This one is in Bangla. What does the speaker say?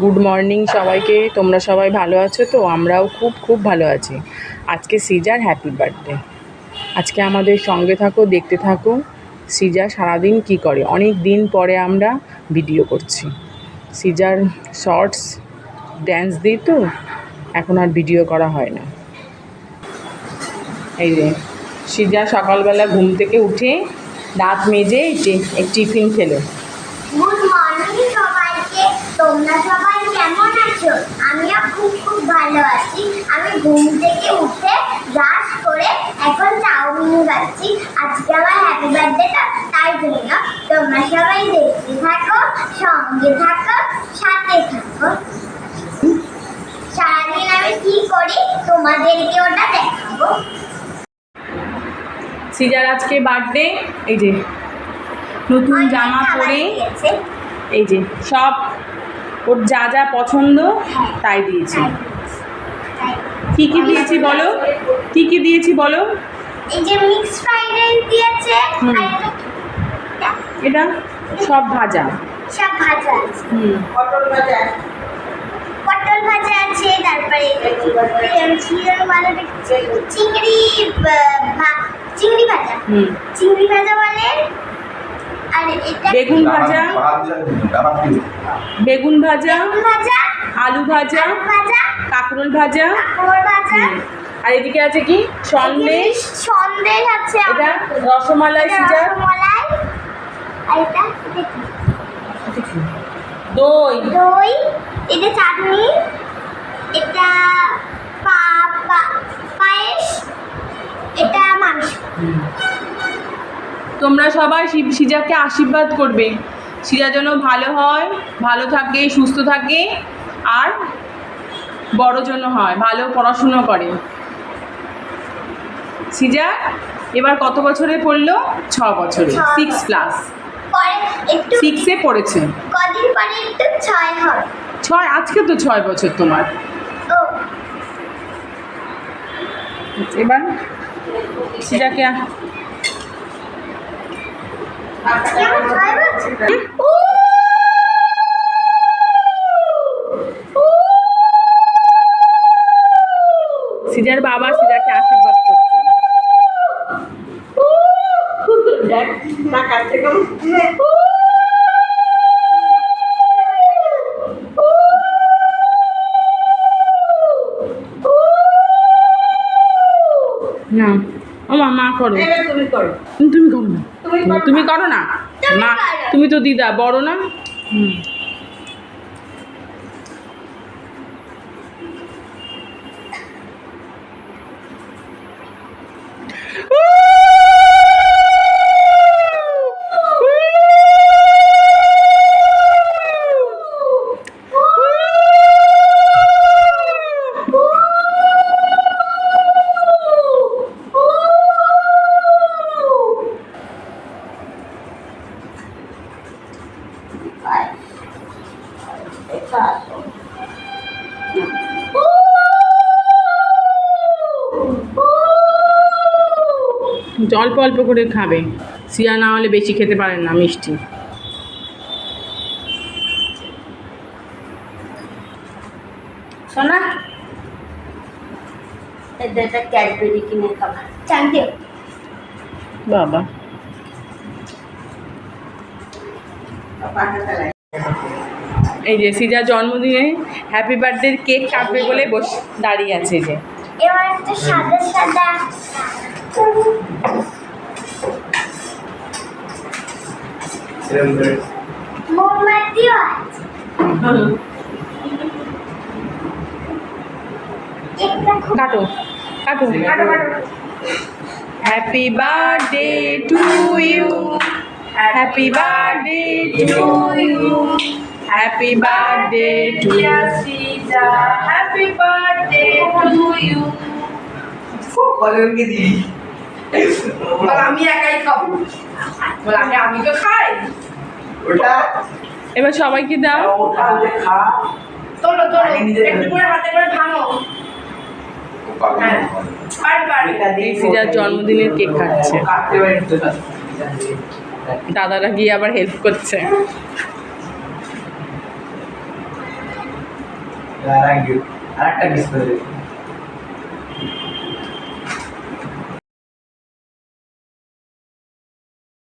গুড মর্নিং সবাইকে, তোমরা সবাই ভালো আছো তো? আমরাও খুব খুব ভালো আছি। আজকে সিজার হ্যাপি বার্থডে আজকে আমাদের সঙ্গে থাকো, দেখতে থাকো সিজা সারাদিন কি করে। অনেক দিন পরে আমরা ভিডিও করছি। সিজার শর্টস ড্যান্স দিই তো, এখন আর ভিডিও করা হয় না। এই যে সিজা সকালবেলা ঘুম থেকে উঠে দাঁত মেজে টিফিন খেলো গুড মর্নিং সবাইকে তোমরা সবাই কেমন আছো? আমিও খুব খুব ভালো আছি। আমি ঘুম থেকে উঠে ব্রাশ করে এখন চাউমিন খাচ্ছি। আজকে আমার হ্যাপি বার্থডেটা তাই জন্য তোমরা সবাই দেখতে থাকো সঙ্গে থাকো সাথে থাকো। সারাদিন আমি কি করি? তোমাদেরকে ওটা দেখাবো। সিজার আজকে বার্থডে এই যে নতুন জামা পরে। এই যে সব ওর যা যা পছন্দ তাই দিয়েছি। কি কি দিয়েছি বলো? কি কি দিয়েছি বলো? এই যে মিক্স ফ্রাইড রাইস দিয়েছে এটা এটা? সব ভাজা। সব ভাজা আছে। হুম। পটল ভাজা আছে। তারপরে চিংড়ি ভা- চিংড়ি ভাজা। হুম। চিংড়ি ভাজা বলে বেগুন ভাজা। বেগুন ভাজা। আলু ভাজা। কাঁকরোল ভাজা। আর এদিকে আছে কি? সন্দেশ। সন্দেশ আছে এটা রসমালাই আর এটা দই। দই। এটা চাটনি। তোমরা সবাই শিব- সিজাকে আশীর্বাদ করবে। সিজা যেন ভালো হয় ভালো থাকে সুস্থ থাকে আর বড় যেন হয় ভালো পড়াশুনো করে। সিজা এবার কত বছরে পড়ল? ছ বছরে সিক্স ক্লাস সিক্সে পড়েছে। ছয় আজকে তো ছয় বছর তোমার। এবার সিজাকে সিজার বাবা সিজাকে আশীর্বাদ করছে। দেখ না ও মা মা করো। তুমি করো। তুমি করো না। তুমি করো না। তুমি মা তুমি তো দিদা বড় না? হুম। অল্প অল্প করে খাবে। সিয়া না হলে বেশি খেতে পারেন না মিষ্টি। শোনা এটা ক্যাডবেরি কিনে খাবা। জানতে বাবা। এই যে সিজা জন্মদিনে হ্যাপি বার্থডে কেক কাটবে বলে বসে দাঁড়িয়ে আছে যে। এবার সাদা সাদা। মোমবাতিও আছে একটা খুব কাটো কাটো কাটো কাটো happy birthday to you happy birthday to you happy birthday to happy birthday to you কলমকে দিই বল আমি একাই খাব। বল আমি আমি তো খাই। ওটা? এবার সবাইকে দাও। ওটা তোলো তোলো একটু করে হাতে করে ভাঙো। পারবে পারবে। এই সিজার জন্মদিনের কেক খাচ্ছে। কাটতে পারি তো দাদারা গিয়ে আবার হেল্প করছে। আর একটা মিস করে দিবি।